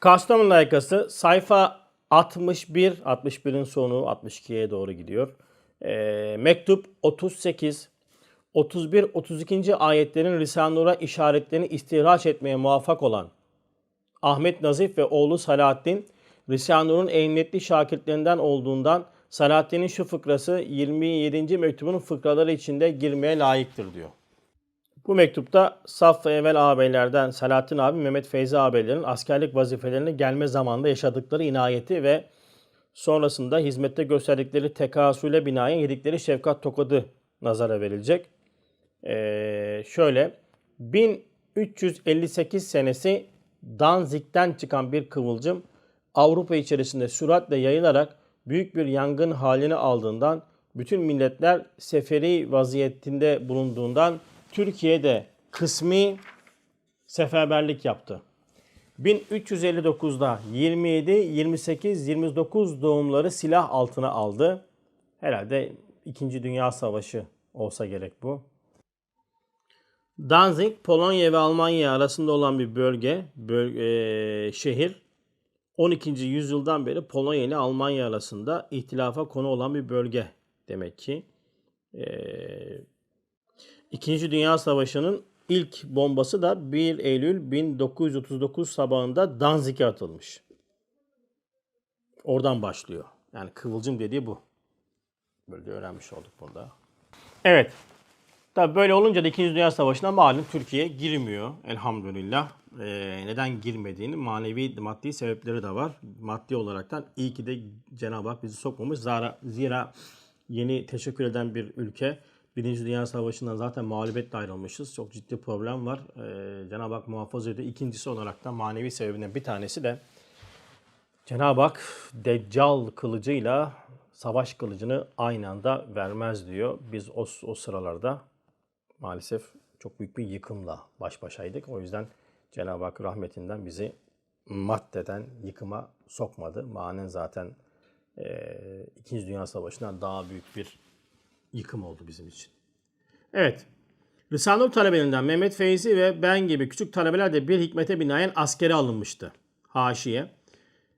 Kastamonu layıkası sayfa 61, 61'in sonu 62'ye doğru gidiyor. Ee, mektup 38, 31, 32. ayetlerin Risale-i işaretlerini istihraç etmeye muvaffak olan Ahmet Nazif ve oğlu Salahattin, Risale-i emniyetli şakirtlerinden olduğundan Salahattin'in şu fıkrası 27. mektubun fıkraları içinde girmeye layıktır diyor. Bu mektupta Saf ve Evvel ağabeylerden Selahattin abi, Mehmet Feyzi ağabeylerin askerlik vazifelerine gelme zamanında yaşadıkları inayeti ve sonrasında hizmette gösterdikleri tekasüle binaen yedikleri şefkat tokadı nazara verilecek. Ee, şöyle 1358 senesi Danzig'den çıkan bir kıvılcım Avrupa içerisinde süratle yayılarak büyük bir yangın halini aldığından bütün milletler seferi vaziyetinde bulunduğundan Türkiye'de kısmi seferberlik yaptı. 1359'da 27, 28, 29 doğumları silah altına aldı. Herhalde 2. Dünya Savaşı olsa gerek bu. Danzig, Polonya ve Almanya arasında olan bir bölge, böl- eee, şehir. 12. yüzyıldan beri Polonya ile Almanya arasında ihtilafa konu olan bir bölge demek ki. Eee İkinci Dünya Savaşı'nın ilk bombası da 1 Eylül 1939 sabahında Danzig'e atılmış. Oradan başlıyor. Yani kıvılcım dediği bu. Böyle de öğrenmiş olduk burada. Evet. Tabi böyle olunca da İkinci Dünya Savaşı'na malum Türkiye girmiyor elhamdülillah. Ee, neden girmediğini manevi maddi sebepleri de var. Maddi olaraktan iyi ki de Cenab-ı Hak bizi sokmamış. Zira, zira yeni teşekkür eden bir ülke Birinci Dünya Savaşı'ndan zaten mağlubiyetle ayrılmışız. Çok ciddi problem var. Ee, Cenab-ı Hak muhafaza ediyor. İkincisi olarak da manevi sebebinden bir tanesi de Cenab-ı Hak Deccal kılıcıyla savaş kılıcını aynı anda vermez diyor. Biz o, o sıralarda maalesef çok büyük bir yıkımla baş başaydık. O yüzden Cenab-ı Hak rahmetinden bizi maddeden yıkıma sokmadı. Manen zaten e, İkinci Dünya Savaşı'ndan daha büyük bir yıkım oldu bizim için. Evet. Risale-i talebelerinden Mehmet Feyzi ve ben gibi küçük talebeler de bir hikmete binaen askere alınmıştı. Haşiye.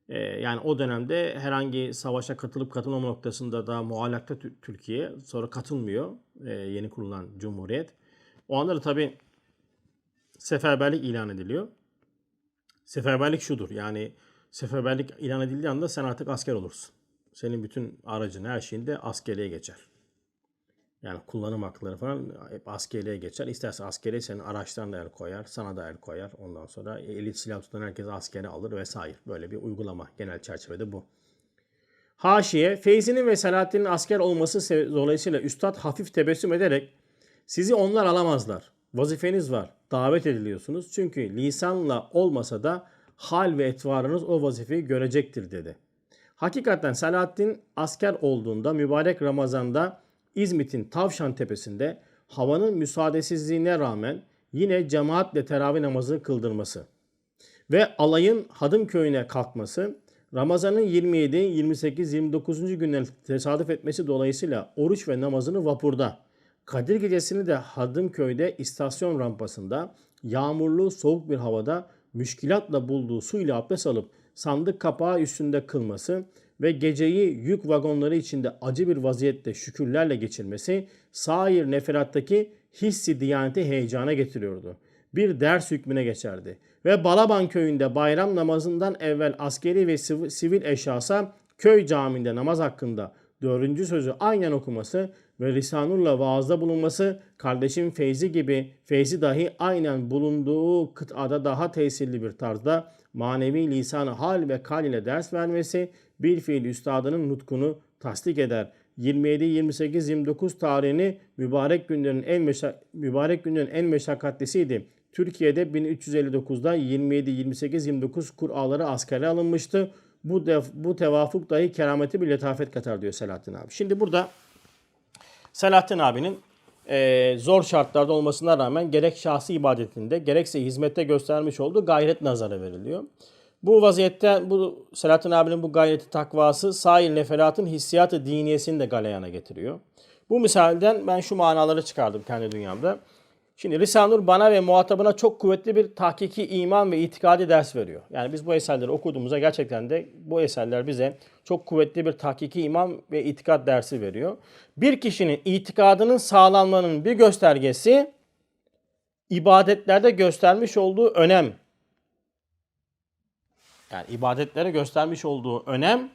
Ee, yani o dönemde herhangi savaşa katılıp katılmama noktasında da muallakta Tü- Türkiye. Sonra katılmıyor ee, yeni kurulan Cumhuriyet. O anda da tabii seferberlik ilan ediliyor. Seferberlik şudur. Yani seferberlik ilan edildiği anda sen artık asker olursun. Senin bütün aracın, her şeyin de askeriye geçer. Yani kullanım hakları falan hep askeriye geçer. İsterse askeriye senin araçlarına da el koyar, sana da el koyar. Ondan sonra elit silah tutan herkese askere alır vesaire. Böyle bir uygulama genel çerçevede bu. Haşiye, Feyzi'nin ve Selahattin'in asker olması dolayısıyla Üstad hafif tebessüm ederek sizi onlar alamazlar. Vazifeniz var. Davet ediliyorsunuz. Çünkü lisanla olmasa da hal ve etvarınız o vazifeyi görecektir dedi. Hakikaten Selahattin asker olduğunda mübarek Ramazan'da İzmit'in Tavşan Tepesi'nde havanın müsaadesizliğine rağmen yine cemaatle teravih namazı kıldırması ve alayın Hadım köyüne kalkması Ramazan'ın 27, 28, 29. günler tesadüf etmesi dolayısıyla oruç ve namazını vapurda, Kadir gecesini de Hadım köyde istasyon rampasında yağmurlu soğuk bir havada müşkilatla bulduğu suyla abdest alıp sandık kapağı üstünde kılması ve geceyi yük vagonları içinde acı bir vaziyette şükürlerle geçirmesi sair neferattaki hissi diyaneti heyecana getiriyordu. Bir ders hükmüne geçerdi. Ve Balaban köyünde bayram namazından evvel askeri ve siv- sivil eşyasa köy caminde namaz hakkında dördüncü sözü aynen okuması ve Risanur'la vaazda bulunması kardeşim Feyzi gibi Feyzi dahi aynen bulunduğu kıtada daha tesirli bir tarzda manevi lisanı hal ve kal ile ders vermesi bir fiil üstadının nutkunu tasdik eder. 27, 28, 29 tarihini mübarek günlerin en meşa- mübarek günlerin en meşakkatlisiydi. Türkiye'de 1359'da 27, 28, 29 Kur'aları askere alınmıştı. Bu def- bu tevafuk dahi kerameti bir letafet katar diyor Selahattin abi. Şimdi burada Selahattin abinin e, zor şartlarda olmasına rağmen gerek şahsi ibadetinde gerekse hizmette göstermiş olduğu gayret nazara veriliyor. Bu vaziyette bu Selahattin abinin bu gayreti takvası sair neferatın hissiyatı diniyesini de galeyana getiriyor. Bu misalden ben şu manaları çıkardım kendi dünyamda. Şimdi Risale-i Nur bana ve muhatabına çok kuvvetli bir tahkiki iman ve itikadi ders veriyor. Yani biz bu eserleri okuduğumuzda gerçekten de bu eserler bize çok kuvvetli bir tahkiki iman ve itikat dersi veriyor. Bir kişinin itikadının sağlanmanın bir göstergesi ibadetlerde göstermiş olduğu önem. Yani ibadetlere göstermiş olduğu önem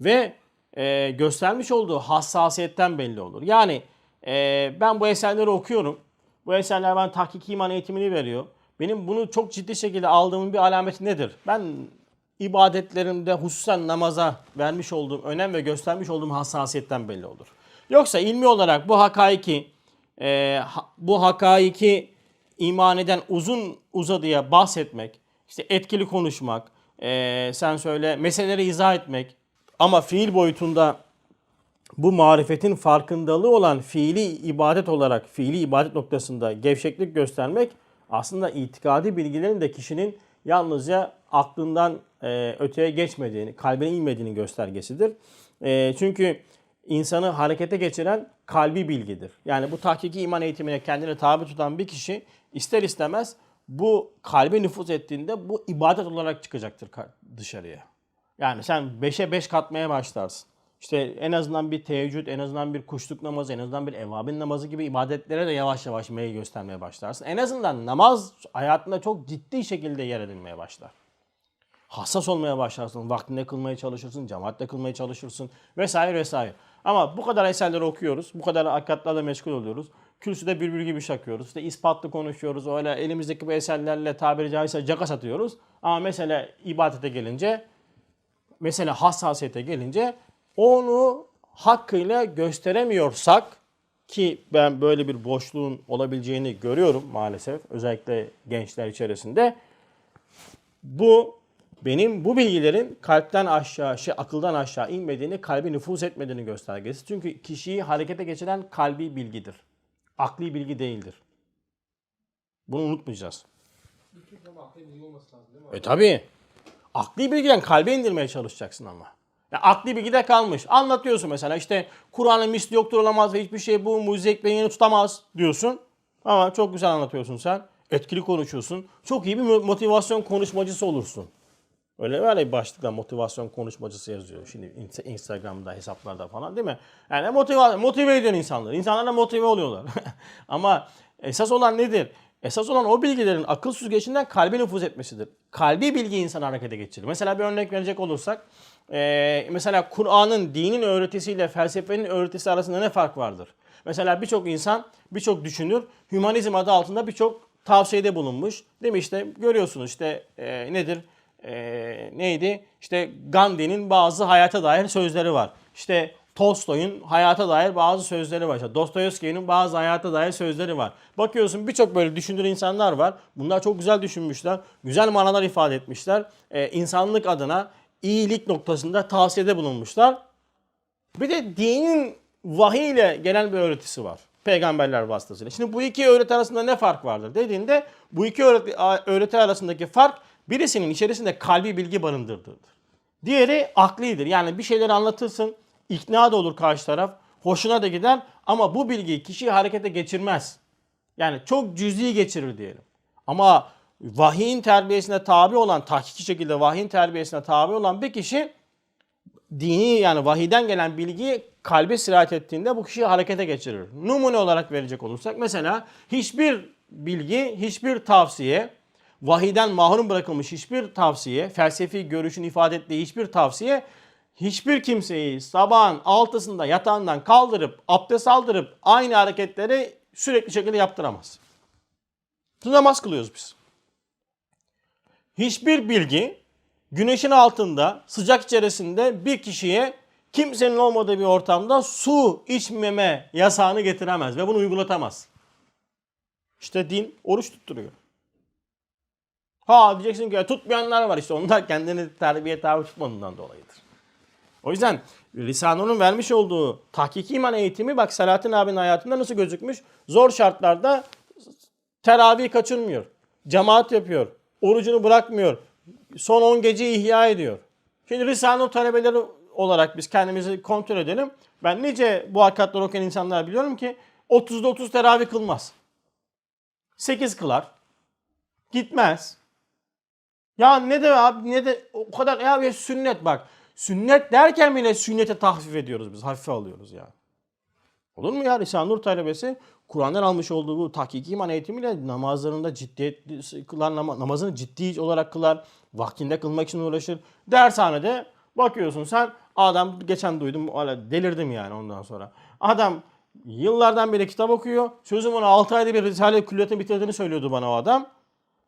ve e, göstermiş olduğu hassasiyetten belli olur. Yani e, ben bu eserleri okuyorum. Bu eserler bana tahkik iman eğitimini veriyor. Benim bunu çok ciddi şekilde aldığımın bir alameti nedir? Ben ibadetlerimde hususen namaza vermiş olduğum önem ve göstermiş olduğum hassasiyetten belli olur. Yoksa ilmi olarak bu hakaiki e, bu hakaiki iman eden uzun uzadıya bahsetmek, işte etkili konuşmak, e, sen söyle meseleleri izah etmek ama fiil boyutunda bu marifetin farkındalığı olan fiili ibadet olarak fiili ibadet noktasında gevşeklik göstermek aslında itikadi bilgilerin de kişinin yalnızca aklından e, öteye geçmediğini, kalbine inmediğini göstergesidir. E, çünkü insanı harekete geçiren kalbi bilgidir. Yani bu tahkiki iman eğitimine kendini tabi tutan bir kişi ister istemez bu kalbe nüfuz ettiğinde bu ibadet olarak çıkacaktır ka- dışarıya. Yani sen 5'e 5 katmaya başlarsın. İşte en azından bir teheccüd, en azından bir kuşluk namazı, en azından bir evvabin namazı gibi ibadetlere de yavaş yavaş meyil göstermeye başlarsın. En azından namaz hayatında çok ciddi şekilde yer edinmeye başlar. Hassas olmaya başlarsın. Vaktinde kılmaya çalışırsın, cemaatle kılmaya çalışırsın vesaire vesaire. Ama bu kadar eserleri okuyoruz, bu kadar hakikatlerle meşgul oluyoruz. Kürsüde bülbül gibi şakıyoruz. İşte ispatlı konuşuyoruz. Öyle elimizdeki bu eserlerle tabiri caizse caka satıyoruz. Ama mesela ibadete gelince mesela hassasiyete gelince onu hakkıyla gösteremiyorsak ki ben böyle bir boşluğun olabileceğini görüyorum maalesef özellikle gençler içerisinde. Bu benim bu bilgilerin kalpten aşağı, şey akıldan aşağı inmediğini, kalbi nüfuz etmediğini göstergesi. Çünkü kişiyi harekete geçiren kalbi bilgidir. Akli bilgi değildir. Bunu unutmayacağız. E tabi. Akli bilgiden kalbe indirmeye çalışacaksın ama. Ya akli bilgide kalmış. Anlatıyorsun mesela işte Kur'an'ın misli yoktur olamaz ve hiçbir şey bu mucize ekmeğini tutamaz diyorsun. Ama çok güzel anlatıyorsun sen. Etkili konuşuyorsun. Çok iyi bir motivasyon konuşmacısı olursun. Öyle ya bir başlıkla motivasyon konuşmacısı yazıyor. Şimdi Insta- Instagram'da, hesaplarda falan değil mi? Yani motive, motive ediyorsun insanları. İnsanlar da motive oluyorlar. Ama esas olan nedir? Esas olan o bilgilerin akıl süzgecinden kalbe nüfuz etmesidir. Kalbi bilgi insanı harekete geçirir. Mesela bir örnek verecek olursak, eee, mesela Kur'an'ın dinin öğretisiyle felsefenin öğretisi arasında ne fark vardır? Mesela birçok insan, birçok düşünür, hümanizm adı altında birçok tavsiyede bulunmuş. Değil mi işte görüyorsunuz işte eee, nedir? Eee, neydi? İşte Gandhi'nin bazı hayata dair sözleri var. İşte Tolstoy'un hayata dair bazı sözleri var. İşte Dostoyevski'nin bazı hayata dair sözleri var. Bakıyorsun birçok böyle düşünür insanlar var. Bunlar çok güzel düşünmüşler. Güzel manalar ifade etmişler. Ee, insanlık adına iyilik noktasında tavsiyede bulunmuşlar. Bir de dinin vahiy ile gelen bir öğretisi var. Peygamberler vasıtasıyla. Şimdi bu iki öğreti arasında ne fark vardır dediğinde bu iki öğreti, öğreti arasındaki fark birisinin içerisinde kalbi bilgi barındırdığıdır. Diğeri aklidir. Yani bir şeyleri anlatırsın, ikna da olur karşı taraf, hoşuna da gider ama bu bilgiyi kişi harekete geçirmez. Yani çok cüzi geçirir diyelim. Ama vahiyin terbiyesine tabi olan, tahkiki şekilde vahiyin terbiyesine tabi olan bir kişi dini yani vahiden gelen bilgiyi kalbe sirayet ettiğinde bu kişiyi harekete geçirir. Numune olarak verecek olursak mesela hiçbir bilgi, hiçbir tavsiye, vahiden mahrum bırakılmış hiçbir tavsiye, felsefi görüşün ifade ettiği hiçbir tavsiye hiçbir kimseyi sabahın altısında yatağından kaldırıp abdest aldırıp aynı hareketleri sürekli şekilde yaptıramaz. Namaz kılıyoruz biz. Hiçbir bilgi güneşin altında sıcak içerisinde bir kişiye kimsenin olmadığı bir ortamda su içmeme yasağını getiremez ve bunu uygulatamaz. İşte din oruç tutturuyor. Ha diyeceksin ki ya tutmayanlar var işte onlar kendini terbiye tabi tutmadığından dolayıdır. O yüzden Risale'nin vermiş olduğu tahkiki iman eğitimi bak Selahattin abinin hayatında nasıl gözükmüş? Zor şartlarda teravih kaçırmıyor. Cemaat yapıyor. Orucunu bırakmıyor. Son 10 gece ihya ediyor. Şimdi Risale-i talebeleri olarak biz kendimizi kontrol edelim. Ben nice bu hakikatleri okuyan insanlar biliyorum ki 30'da 30 teravih kılmaz. 8 kılar. Gitmez. Ya ne de abi ne de o kadar ya bir sünnet bak. Sünnet derken bile sünnete tahfif ediyoruz biz. Hafife alıyoruz yani. Olur mu ya Risale-i Nur talebesi Kur'an'dan almış olduğu bu tahkiki iman eğitimiyle namazlarında ciddiyet kılar, nama- namazını ciddi olarak kılar, vaktinde kılmak için uğraşır. Dershanede bakıyorsun sen adam geçen duydum delirdim yani ondan sonra. Adam yıllardan beri kitap okuyor. Sözüm ona 6 ayda bir Risale-i Külliyat'ı bitirdiğini söylüyordu bana o adam.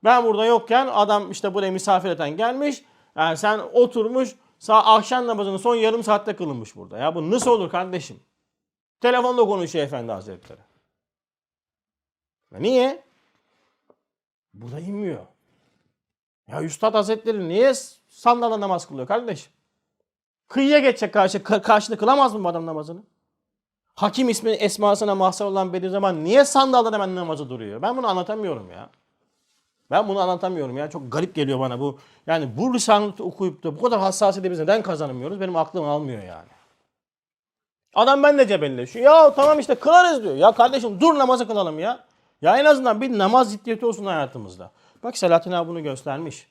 Ben burada yokken adam işte buraya misafir eden gelmiş. Yani sen oturmuş sağ akşam namazını son yarım saatte kılınmış burada. Ya bu nasıl olur kardeşim? Telefonda konuşuyor efendi hazretleri. Niye? Bu inmiyor. Ya Üstad Hazretleri niye sandala namaz kılıyor kardeşim? Kıyıya geçecek karşı, ka- karşını kılamaz mı bu adam namazını? Hakim ismi esmasına mahsar olan Bediüzzaman niye sandalda hemen namazı duruyor? Ben bunu anlatamıyorum ya. Ben bunu anlatamıyorum ya. Çok garip geliyor bana bu. Yani bu lisanı okuyup da bu kadar hassasiyeti biz neden kazanamıyoruz? Benim aklım almıyor yani. Adam benimle cebelleşiyor. Ya tamam işte kılarız diyor. Ya kardeşim dur namazı kılalım ya. Ya en azından bir namaz ciddiyeti olsun hayatımızda. Bak Selahattin abi bunu göstermiş.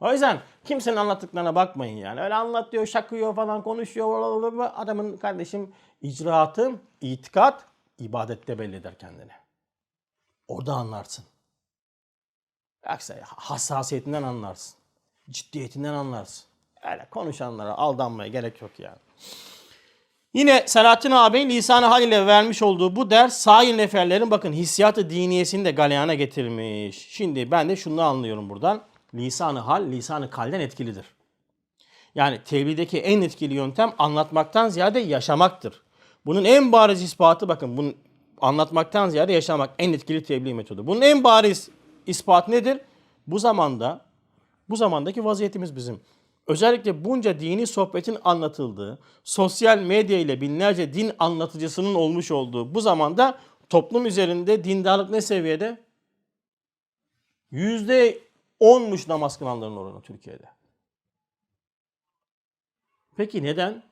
O yüzden kimsenin anlattıklarına bakmayın yani. Öyle anlatıyor, şakıyor falan konuşuyor. Adamın kardeşim icraatı, itikat, ibadette belli eder kendini. Orada anlarsın. Yoksa hassasiyetinden anlarsın. Ciddiyetinden anlarsın. Öyle konuşanlara aldanmaya gerek yok yani. Yine Selahattin ağabeyin lisan-ı hal ile vermiş olduğu bu ders sair neferlerin bakın hissiyatı diniyesini de galeyana getirmiş. Şimdi ben de şunu anlıyorum buradan. Lisan-ı hal, lisan-ı kalden etkilidir. Yani tebliğdeki en etkili yöntem anlatmaktan ziyade yaşamaktır. Bunun en bariz ispatı bakın bunun anlatmaktan ziyade yaşamak en etkili tebliğ metodu. Bunun en bariz ispatı nedir? Bu zamanda bu zamandaki vaziyetimiz bizim. Özellikle bunca dini sohbetin anlatıldığı, sosyal medya ile binlerce din anlatıcısının olmuş olduğu bu zamanda toplum üzerinde dindarlık ne seviyede? Yüzde onmuş namaz kılanların oranı Türkiye'de. Peki neden?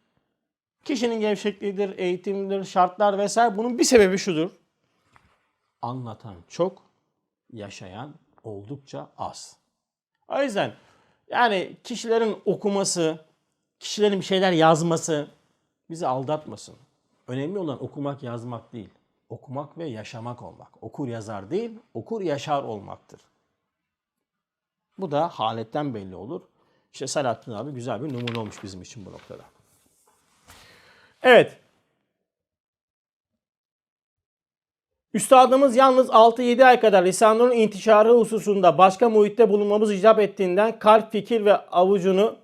Kişinin gevşekliğidir, eğitimdir, şartlar vesaire. Bunun bir sebebi şudur. Anlatan çok, yaşayan oldukça az. O yüzden yani kişilerin okuması, kişilerin bir şeyler yazması bizi aldatmasın. Önemli olan okumak, yazmak değil. Okumak ve yaşamak olmak. Okur yazar değil, okur yaşar olmaktır. Bu da haletten belli olur. İşte Selahattin abi güzel bir numune olmuş bizim için bu noktada. Evet. Üstadımız yalnız 6-7 ay kadar lisanın intişarı hususunda başka muhitte bulunmamız icap ettiğinden kalp, fikir ve avucunu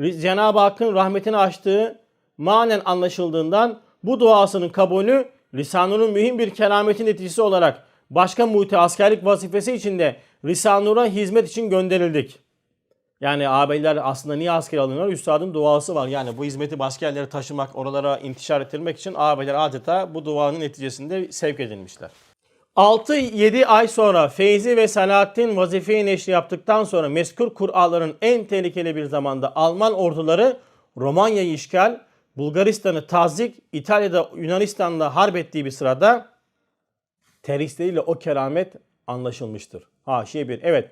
Cenab-ı Hakk'ın rahmetini açtığı manen anlaşıldığından bu duasının kabulü Risanur'un mühim bir kerametin neticesi olarak başka muhite askerlik vazifesi içinde Risanur'a hizmet için gönderildik. Yani ağabeyler aslında niye asker alınıyor? Üstadın duası var. Yani bu hizmeti başka taşımak, oralara intişar ettirmek için ağabeyler adeta bu duanın neticesinde sevk edilmişler. 6-7 ay sonra Feyzi ve Selahattin vazifeyi neşri yaptıktan sonra mezkur Kur'anların en tehlikeli bir zamanda Alman orduları Romanya'yı işgal, Bulgaristan'ı tazik, İtalya'da Yunanistan'la harp ettiği bir sırada teröristleriyle o keramet anlaşılmıştır. Ha şey bir evet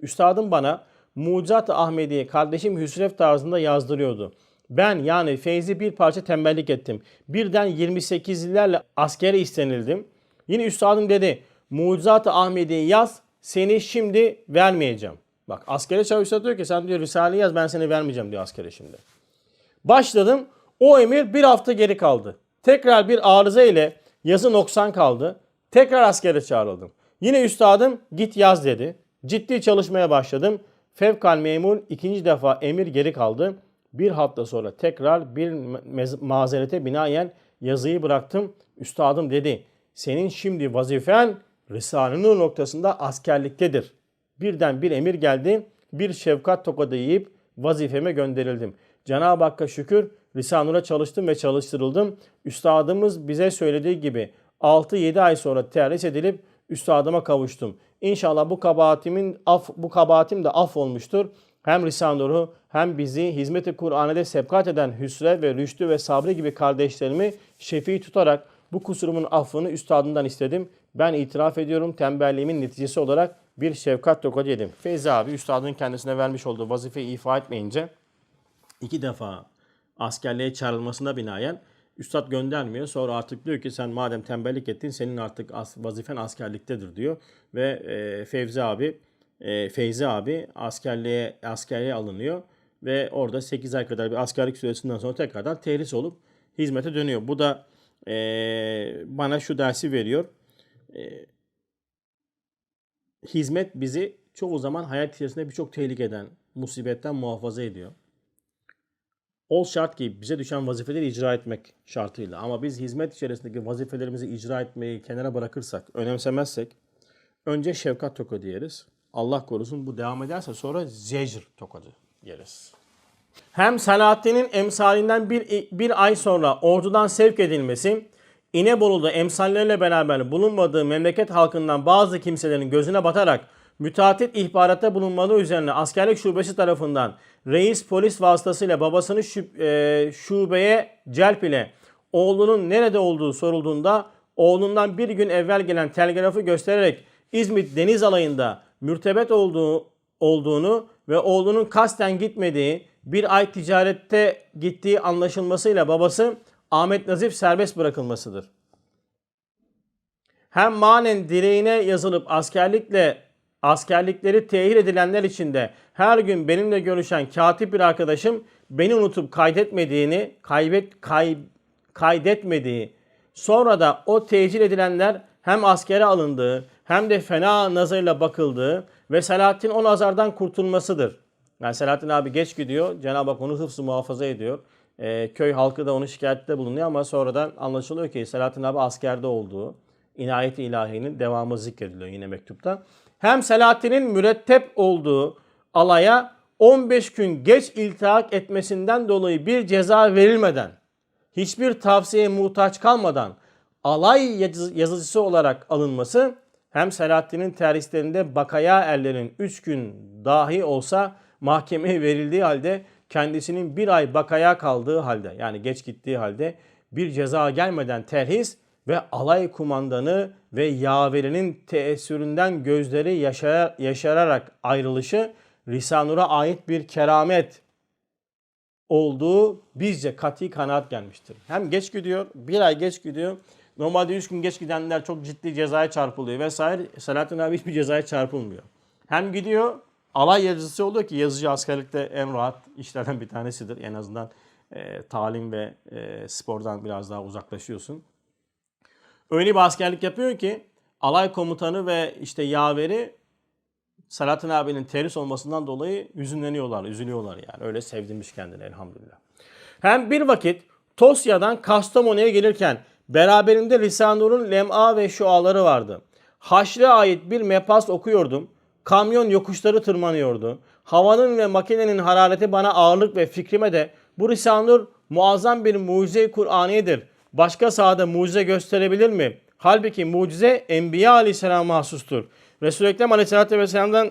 üstadım bana Mucizat-ı Ahmediye kardeşim Hüsrev tarzında yazdırıyordu. Ben yani Feyzi bir parça tembellik ettim. Birden 28'lilerle askere istenildim. Yine üstadım dedi Mucizat-ı Ahmediye yaz seni şimdi vermeyeceğim. Bak askere çavuş diyor ki sen diyor Risale yaz ben seni vermeyeceğim diyor askere şimdi. Başladım. O emir bir hafta geri kaldı. Tekrar bir arıza ile yazı noksan kaldı. Tekrar askere çağrıldım. Yine üstadım git yaz dedi. Ciddi çalışmaya başladım. Fevkal memur ikinci defa emir geri kaldı. Bir hafta sonra tekrar bir mazerete binaen yazıyı bıraktım. Üstadım dedi senin şimdi vazifen Risale-i Nur noktasında askerliktedir. Birden bir emir geldi. Bir şefkat tokadı yiyip vazifeme gönderildim. Cenab-ı Hakk'a şükür Risale-i Nur'a çalıştım ve çalıştırıldım. Üstadımız bize söylediği gibi 6-7 ay sonra terhis edilip üstadıma kavuştum. İnşallah bu kabahatimin af, bu kabahatim de af olmuştur. Hem Risale-i Nur'u hem bizi hizmet-i Kur'an'da sebkat eden Hüsre ve Rüştü ve Sabri gibi kardeşlerimi şefi tutarak bu kusurumun affını üstadından istedim. Ben itiraf ediyorum tembelliğimin neticesi olarak bir şefkat tokadı yedim. Feyzi abi üstadın kendisine vermiş olduğu vazifeyi ifa etmeyince iki defa askerliğe çağrılmasına binaen üstad göndermiyor. Sonra artık diyor ki sen madem tembellik ettin senin artık as- vazifen askerliktedir diyor. Ve e, Fevzi abi, e, Feyzi abi askerliğe askerliğe alınıyor. Ve orada 8 ay kadar bir askerlik süresinden sonra tekrardan tehris olup hizmete dönüyor. Bu da e, bana şu dersi veriyor. E, hizmet bizi çoğu zaman hayat içerisinde birçok tehlikeden, musibetten muhafaza ediyor. Ol şart ki bize düşen vazifeleri icra etmek şartıyla. Ama biz hizmet içerisindeki vazifelerimizi icra etmeyi kenara bırakırsak, önemsemezsek önce şefkat tokadı yeriz. Allah korusun bu devam ederse sonra zecr tokadı yeriz. Hem Selahaddin'in emsalinden bir, bir ay sonra ordudan sevk edilmesi, İnebolu'da emsalleriyle beraber bulunmadığı memleket halkından bazı kimselerin gözüne batarak müteahhit ihbaratta bulunmadığı üzerine askerlik şubesi tarafından reis polis vasıtasıyla babasını şub- e, şubeye celp ile oğlunun nerede olduğu sorulduğunda oğlundan bir gün evvel gelen telgrafı göstererek İzmit Deniz Alayı'nda mürtebet olduğu olduğunu ve oğlunun kasten gitmediği bir ay ticarette gittiği anlaşılmasıyla babası Ahmet Nazif serbest bırakılmasıdır. Hem manen direğine yazılıp askerlikle askerlikleri tehir edilenler içinde her gün benimle görüşen katip bir arkadaşım beni unutup kaydetmediğini, kaybet kay, kaydetmediği, sonra da o tecil edilenler hem askere alındığı hem de fena nazarıyla bakıldığı ve Selahattin o nazardan kurtulmasıdır. Yani Selahattin abi geç gidiyor. Cenab-ı Hak onu hıfzı muhafaza ediyor. Ee, köy halkı da onu şikayette bulunuyor ama sonradan anlaşılıyor ki Selahattin abi askerde olduğu, inayet-i ilahinin devamı zikrediliyor yine mektupta. Hem Selahattin'in mürettep olduğu alaya 15 gün geç iltihak etmesinden dolayı bir ceza verilmeden, hiçbir tavsiyeye muhtaç kalmadan alay yazı- yazıcısı olarak alınması hem Selahattin'in terhislerinde bakaya erlerin 3 gün dahi olsa mahkemeye verildiği halde kendisinin bir ay bakaya kaldığı halde yani geç gittiği halde bir ceza gelmeden terhis ve alay kumandanı ve yaverinin teessüründen gözleri yaşar, yaşararak ayrılışı Risanur'a ait bir keramet olduğu bizce kati kanaat gelmiştir. Hem geç gidiyor, bir ay geç gidiyor. Normalde 3 gün geç gidenler çok ciddi cezaya çarpılıyor vesaire. Selahattin abi hiçbir cezaya çarpılmıyor. Hem gidiyor, alay yazıcısı oluyor ki yazıcı askerlikte en rahat işlerden bir tanesidir. En azından e, talim ve e, spordan biraz daha uzaklaşıyorsun. Öyle bir askerlik yapıyor ki alay komutanı ve işte yaveri Selahattin abinin terhis olmasından dolayı hüzünleniyorlar, üzülüyorlar yani. Öyle sevdirmiş kendini elhamdülillah. Hem bir vakit Tosya'dan Kastamonu'ya gelirken beraberinde Lisanur'un lem'a ve şuaları vardı. Haşre ait bir mepas okuyordum. Kamyon yokuşları tırmanıyordu. Havanın ve makinenin harareti bana ağırlık ve fikrime de bu Risanur muazzam bir mucize-i Kur'aniyedir. Başka sahada mucize gösterebilir mi? Halbuki mucize Enbiya aleyhisselam mahsustur. Resul-i Ekrem aleyhisselatü vesselam'dan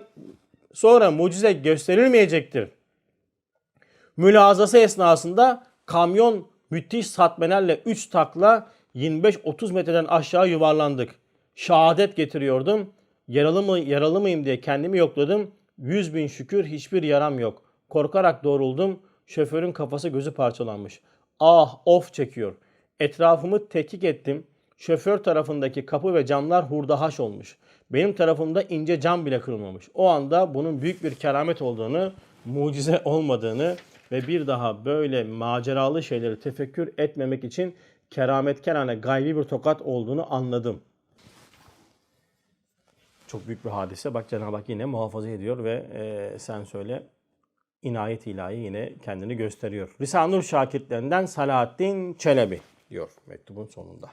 sonra mucize gösterilmeyecektir. Mülazası esnasında kamyon müthiş satmelerle 3 takla 25-30 metreden aşağı yuvarlandık. Şehadet getiriyordum. Yaralı mı yaralı mıyım diye kendimi yokladım. Yüz bin şükür hiçbir yaram yok. Korkarak doğruldum. Şoförün kafası gözü parçalanmış. Ah of çekiyor. Etrafımı tetkik ettim. Şoför tarafındaki kapı ve camlar hurdahaş olmuş. Benim tarafımda ince cam bile kırılmamış. O anda bunun büyük bir keramet olduğunu, mucize olmadığını ve bir daha böyle maceralı şeyleri tefekkür etmemek için kerametkerane gaybi bir tokat olduğunu anladım. Çok büyük bir hadise. Bak Cenab-ı Hak yine muhafaza ediyor ve e, sen söyle inayet ilahi yine kendini gösteriyor. Risanur şakirtlerinden Salahaddin Çelebi diyor mektubun sonunda.